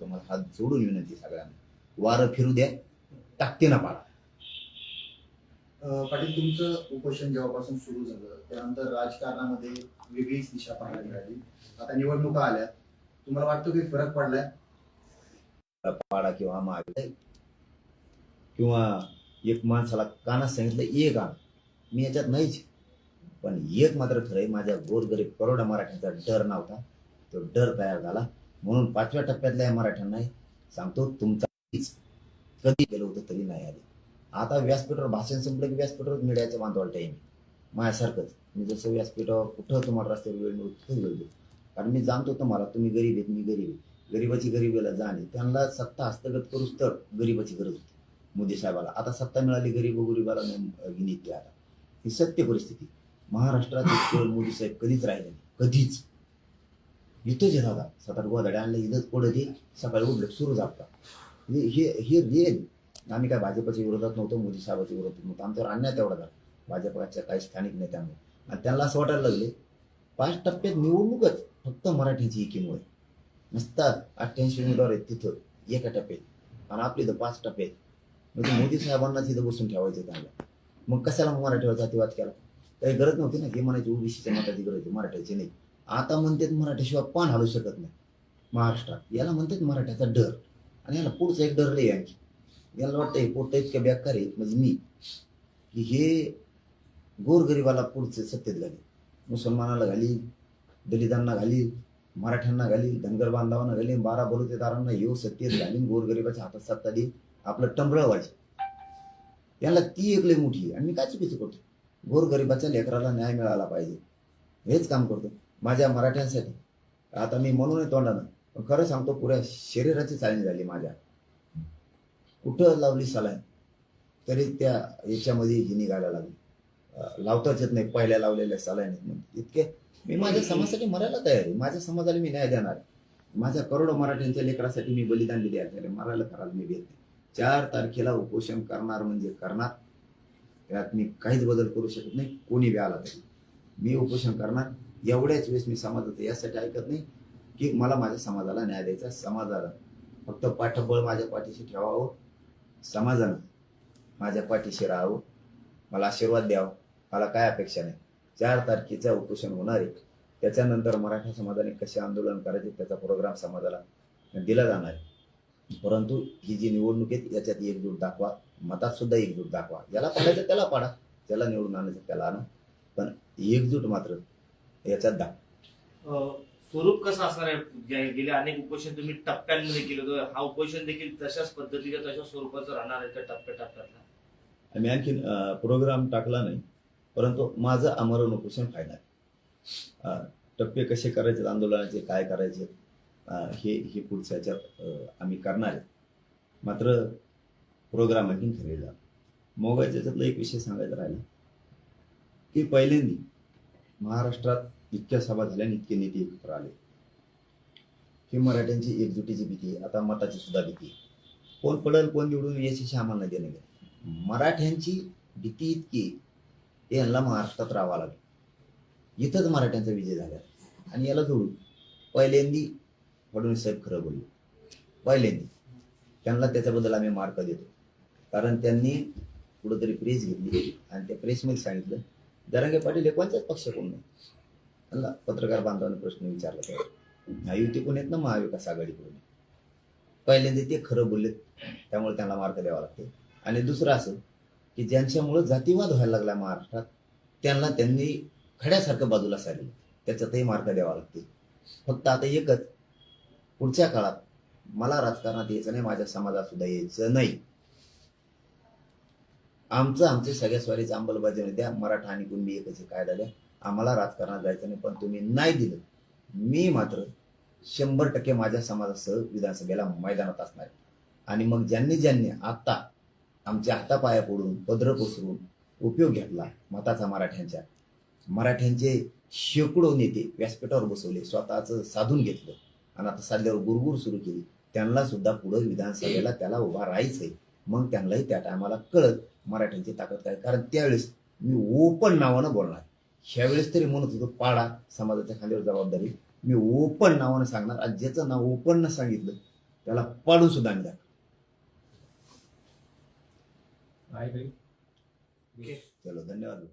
तुम्हाला हात जोडून विनंती सगळ्यांना. वारं फिरू द्या टाकते ना पाडा पाटील तुमचं उपोषण जेव्हापासून सुरू झालं त्यानंतर राजकारणामध्ये वेगळीच दिशा पाहायला मिळाली. आता निवडणुका आल्या. तुम्हाला वाटतं की फरक पडलाय? पाडा किंवा महाविद्यालय किंवा एक माणसाला कानात सांगितलं एक आण मी याच्यात नाहीच पण एक मात्र खरंय माझ्या गोरगरीब करोडा मराठ्यांचा डर नव्हता. तो डर तयार झाला. म्हणून पाचव्या टप्प्यातल्या या मराठ्यांना सांगतो तुमचा कधी गेलो होतं तरी नाही आले. आता व्यासपीठावर भाषण संपलं की व्यासपीठावर मीडियाचं बांधवाल टाईम माझ्यासारखंच. मी जसं व्यासपीठावर कुठं तुम्हाला रस्त्यावर वेळ मिळतो तिथं वेळ देतो कारण मी जाणतो तुम्हाला तुम्ही गरीब आहेत मी गरीब आहे. गरिबाची गरिबीला जाणे त्यांना सत्ता हस्तगत करूच तर गरिबाची गरज होती. मोदी साहेबाला. आता सत्ता मिळाली गरीब गरिबाला गिनीत आता ही सत्य परिस्थिती. महाराष्ट्रात मोदी साहेब कधीच राहिले नाही. कधीच. इथंच आहे दादा सात आठ आणलं इथंच पडत हे सकाळी उठलं सुरू जातात म्हणजे हे हे रिअल आम्ही काय भाजपच्या विरोधात नव्हतो मोदी साहेबाच्या विरोधात नव्हतो. आमच्यावर अन्याय तेवढा झाला. भाजपच्या काही स्थानिक नेत्यांमुळे आणि त्यांना असं वाटायला लागले पाच टप्प्यात निवडणूकच फक्त मराठीची एकीमुळे. नसतात अठ्ठ्याऐंशी उमेदवार आहेत तिथं एका टप्प्यात. आणि आपले तर पाच टप्प्यात. म्हणजे मोदी साहेबांना तिथं बसून ठेवायचं त्यांना मग कशाला मग मराठीवर जातीवाद केला? काही गरज नव्हती ना हे म्हणायची ओबीसीच्या मताची गरज होती मराठ्याची नाही. आता म्हणतात मराठीशिवाय पान हलू शकत नाही. महाराष्ट्रात. याला म्हणतात मराठ्याचा डर. आणि याला पुढचा एक डर रे आणखी. याला वाटतं पोट इतक्या बेकार आहेत. म्हणजे मी की हे गोरगरिबाला पुढचे सत्तेत घाली मुसलमानाला घाली दलितांना घाली मराठ्यांना घाली धनगर बांधवांना घाली बारा बलुतेदारांना येऊ सत्तेत घालीन गोरगरिबाच्या हातात सत्ता देईन आपलं टंबळ व्हायचे याला ती एक लय मोठी आहे. आणि मी काय चुकीचं करतो गोरगरिबाच्या लेकराला न्याय मिळाला पाहिजे. हेच काम करतो माझ्या मराठ्यांसाठी. आता मी म्हणून तोंडानं पण खरं सांगतो पुऱ्या शरीराची चालणी झाली माझ्या. कुठं लावली सलाईन तरी त्या याच्यामध्ये ही निघायला लागली. लावताच येत नाही पहिल्या लावलेल्या सलाईन इतके मी माझ्या समाजासाठी मरायला तयार आहे. माझ्या समाजाला मी न्याय देणार. माझ्या करोडो मराठ्यांच्या लेकरासाठी मी बलिदान दिले आहे. मरायला करायला मी घेत चार तारखेला उपोषण करणार म्हणजे करणार. त्यात मी काहीच बदल करू शकत नाही. कोणी बी आला तरी. मी उपोषण करणार. एवढ्याच वेळेस मी समाजाचं यासाठी ऐकत नाही की मला माझ्या समाजाला न्याय द्यायचा समाजाला. फक्त पाठबळ माझ्या पाठीशी ठेवावं. समाजानं माझ्या पाठीशी राहावं. मला आशीर्वाद द्यावा. मला काय अपेक्षा नाही. चार तारखेचं उपोषण होणार आहे. त्याच्यानंतर मराठा समाजाने कसे आंदोलन करायचे त्याचा प्रोग्राम समाजाला दिला जाणार आहे. परंतु ही जी निवडणूक आहे याच्यात एकजूट दाखवा. मतात सुद्धा एकजूट दाखवा. याला पाडायचं त्याला पाडा. ज्याला निवडून आणायचं त्याला आणा. पण एकजूट मात्र याच्यात दाखवा अ, स्वरूप कसं असणार आहे? गे- गेले अनेक उपोषण तुम्ही टप्प्यांमध्ये केलं होतं. हा उपोषण देखील तशाच पद्धतीच्या तशा स्वरूपाचं राहणार आहे त्या टप्प्या टप्प्यातला आम्ही आणखीन प्रोग्राम टाकला नाही. परंतु माझं आमरण उपोषण फायनल. अं, टप्पे कसे करायचे आंदोलनाचे काय करायचे हे हे पुढच्या ह्याच्यात अं, आम्ही करणार आहे. मात्र प्रोग्राम आणखीन ठरलेला मोबाईलच्या याच्यातला एक विषय सांगायचा राहिला की पहिल्यांदी महाराष्ट्रात इतक्या सभा झाल्या आणि इतके नेते एकत्र आले. ही मराठ्यांची एकजुटीची भीती आता मताची सुद्धा भीती कोण पडेल कोण निवडून याच्याशी आम्हाला देणं मराठ्यांची भीती इतकी ते यांना महाराष्ट्रात राहावं लागेल. इथंच मराठ्यांचा विजय झाला. आणि याला जोडून पहिल्यांदी फडणवीस साहेब खरं बोलले. पहिल्यांदी. त्यांना त्याच्याबद्दल आम्ही मार्क देतो. कारण त्यांनी कुठंतरी प्रेस घेतली. आणि त्या प्रेसमध्ये सांगितलं जरांगे पाटील हे कोणत्याच पक्ष कोण नाही? त्यांना पत्रकार बांधवाने प्रश्न विचारला तेव्हा युती कोण येत ना? महाविकास आघाडीकडून पहिल्यांदा ते खरं बोललेत त्यामुळे त्यांना मार्क द्यावा लागते. आणि दुसरं असं की ज्यांच्यामुळं जातीवाद व्हायला लागला महाराष्ट्रात त्यांना त्यांनी खड्यासारखं बाजूला सारलं. त्याच्यातही मार्क द्यावा लागते. फक्त आता एकच पुढच्या काळात मला राजकारणात यायचं नाही माझ्या समाजात सुद्धा यायचं नाही. आमचं आमचे सगळ्या स्वारीची अंमलबजावणी द्या. मराठा आणि कुणबी एकच काय कायदा द्या. आम्हाला राजकारणात जायचं नाही पण तुम्ही नाही दिलं. मी मात्र शंभर टक्के माझ्या समाजासह विधानसभेला मैदानात असणार आणि मग ज्यांनी ज्यांनी आत्ता आमच्या हातापाया पडून पदर पसरून उपयोग घेतला मताचा मराठ्यांच्या मराठ्यांचे शेकडो नेते व्यासपीठावर बसवले स्वतःचं साधून घेतलं. आणि आता साधल्यावर गुरगुर सुरू केली. त्यांना सुद्धा पुढे विधानसभेला त्याला उभा राहायचं आहे मग त्यांनाही त्या टायमाला कळत मराठ्यांची ताकद काय. कारण त्यावेळेस मी ओपन नावानं बोलणार. ह्यावेळेस तरी म्हणत होतो पाडा समाजाच्या खांद्यावर जबाबदारी. मी ओपन नावानं सांगणार आज ज्याचं नाव ओपन न सांगितलं त्याला पाडून सुद्धा ओके. चलो धन्यवाद.